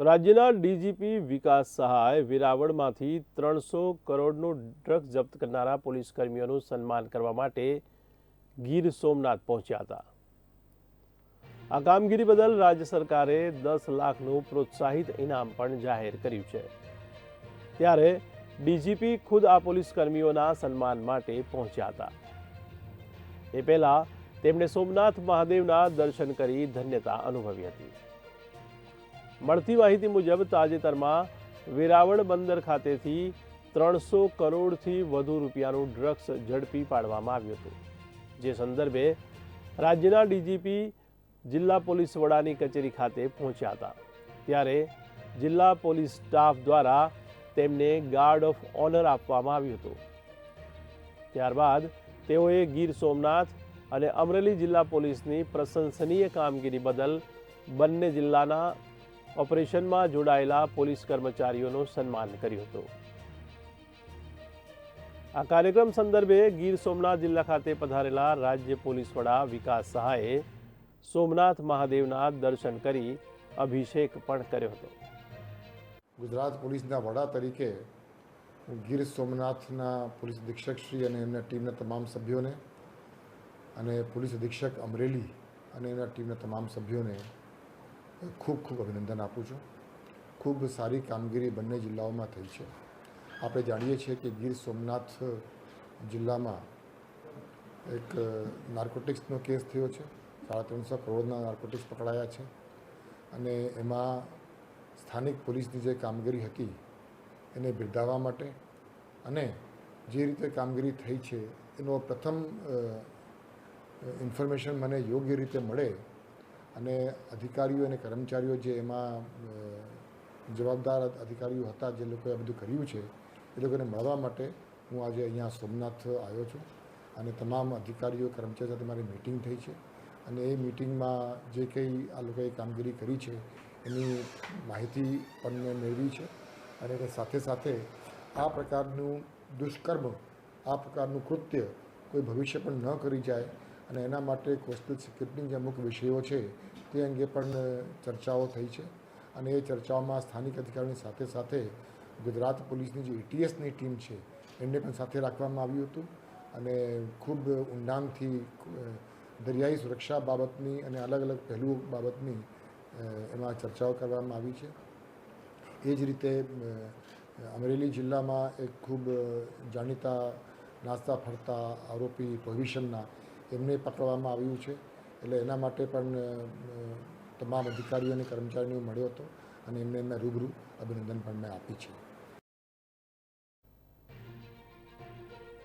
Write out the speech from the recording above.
રાજ્યના ડીજીપી વિકાસ સહાય વેરાવળમાંથી ત્રણસો કરોડનું ડ્રગ્સ જપ્ત કરનારા પોલીસ કર્મીઓનું સન્માન કરવા માટે ગીર સોમનાથ પહોંચ્યા હતા. આ કામગીરી બદલ રાજ્ય સરકારે દસ લાખનું પ્રોત્સાહિત ઇનામ પણ જાહેર કર્યું છે. ત્યારે ડીજીપી ખુદ આ પોલીસ કર્મીઓના સન્માન માટે પહોંચ્યા હતા. એ પહેલા તેમણે સોમનાથ મહાદેવના દર્શન કરી ધન્યતા અનુભવી હતી. મળતી માહિતી મુજબ તાજેતરમાં વેરાવળ બંદર ખાતેથી ત્રણસો કરોડથી વધુ રૂપિયાનું ડ્રગ્સ ઝડપી પાડવામાં આવ્યું હતું. જે સંદર્ભે રાજ્યના ડીજીપી જિલ્લા પોલીસ વડાની કચેરી ખાતે પહોંચ્યા હતા. ત્યારે જિલ્લા પોલીસ સ્ટાફ દ્વારા તેમને ગાર્ડ ઓફ ઓનર આપવામાં આવ્યું હતું. ત્યારબાદ તેઓએ ગીર સોમનાથ અને અમરેલી જિલ્લા પોલીસની પ્રશંસનીય કામગીરી બદલ બંને જિલ્લાના ઓપરેશનમાં જોડાયેલા પોલીસ કર્મચારીઓનું સન્માન કર્યું હતું. આ કાર્યક્રમ સંદર્ભે ગીર સોમનાથ જિલ્લા ખાતે પધારેલા રાજ્ય પોલીસ વડા વિકાસ સહાયે સોમનાથ મહાદેવના દર્શન કરી અભિષેક પણ કર્યો હતો. ગુજરાત પોલીસના વડા તરીકે ગીર સોમનાથના પોલીસ અધિક્ષક શ્રી અને એમના ટીમના તમામ સભ્યોને અને પોલીસ અધિક્ષક અમરેલી અને એમના ટીમના તમામ સભ્યોને ખૂબ ખૂબ અભિનંદન આપું છું. ખૂબ સારી કામગીરી બંને જિલ્લાઓમાં થઈ છે. આપણે જાણીએ છીએ કે ગીર સોમનાથ જિલ્લામાં એક નાર્કોટિક્સનો કેસ થયો છે. સાડા ત્રણસો કરોડના નાર્કોટિક્સ પકડાયા છે. અને એમાં સ્થાનિક પોલીસની જે કામગીરી હતી, એને બિરદાવવા માટે અને જે રીતે કામગીરી થઈ છે, એનો પ્રથમ ઇન્ફોર્મેશન મને યોગ્ય રીતે મળે અને અધિકારીઓ અને કર્મચારીઓ જે એમાં જવાબદાર અધિકારીઓ હતા, જે લોકોએ આ બધું કર્યું છે, એ લોકોને મળવા માટે હું આજે અહીંયા સોમનાથ આવ્યો છું. અને તમામ અધિકારીઓ, કર્મચારીઓ સાથે મારી મિટિંગ થઈ છે. અને એ મિટિંગમાં જે કંઈ આ લોકોએ કામગીરી કરી છે, એની માહિતી પણ મેં મેળવી છે. અને એની સાથે સાથે આ પ્રકારનું દુષ્કર્મ, આ પ્રકારનું કૃત્ય કોઈ ભવિષ્ય પણ ન કરી જાય અને એના માટે કોસ્ટલ સિક્યુરિટીના જે અમુક વિષયો છે, તે અંગે પણ ચર્ચાઓ થઈ છે. અને એ ચર્ચાઓમાં સ્થાનિક અધિકારીઓની સાથે સાથે ગુજરાત પોલીસની જે એટીએસની ટીમ છે, એમને પણ સાથે રાખવામાં આવ્યું હતું. અને ખૂબ ઊંડાણથી દરિયાઈ સુરક્ષા બાબતની અને અલગ અલગ પહેલું બાબતની એમાં ચર્ચાઓ કરવામાં આવી છે. એ જ રીતે અમરેલી જિલ્લામાં એક ખૂબ જાણીતા નાસ્તા ફરતા આરોપી પ્રોહિબિશનના એમને પકડવામાં આવ્યું છે. એટલે એના માટે પણ તમામ અધિકારીઓ અને કર્મચારીઓ મળ્યો હતો અને એમને એમને રૂબરૂ અભિનંદન પણ મેં આપી છે.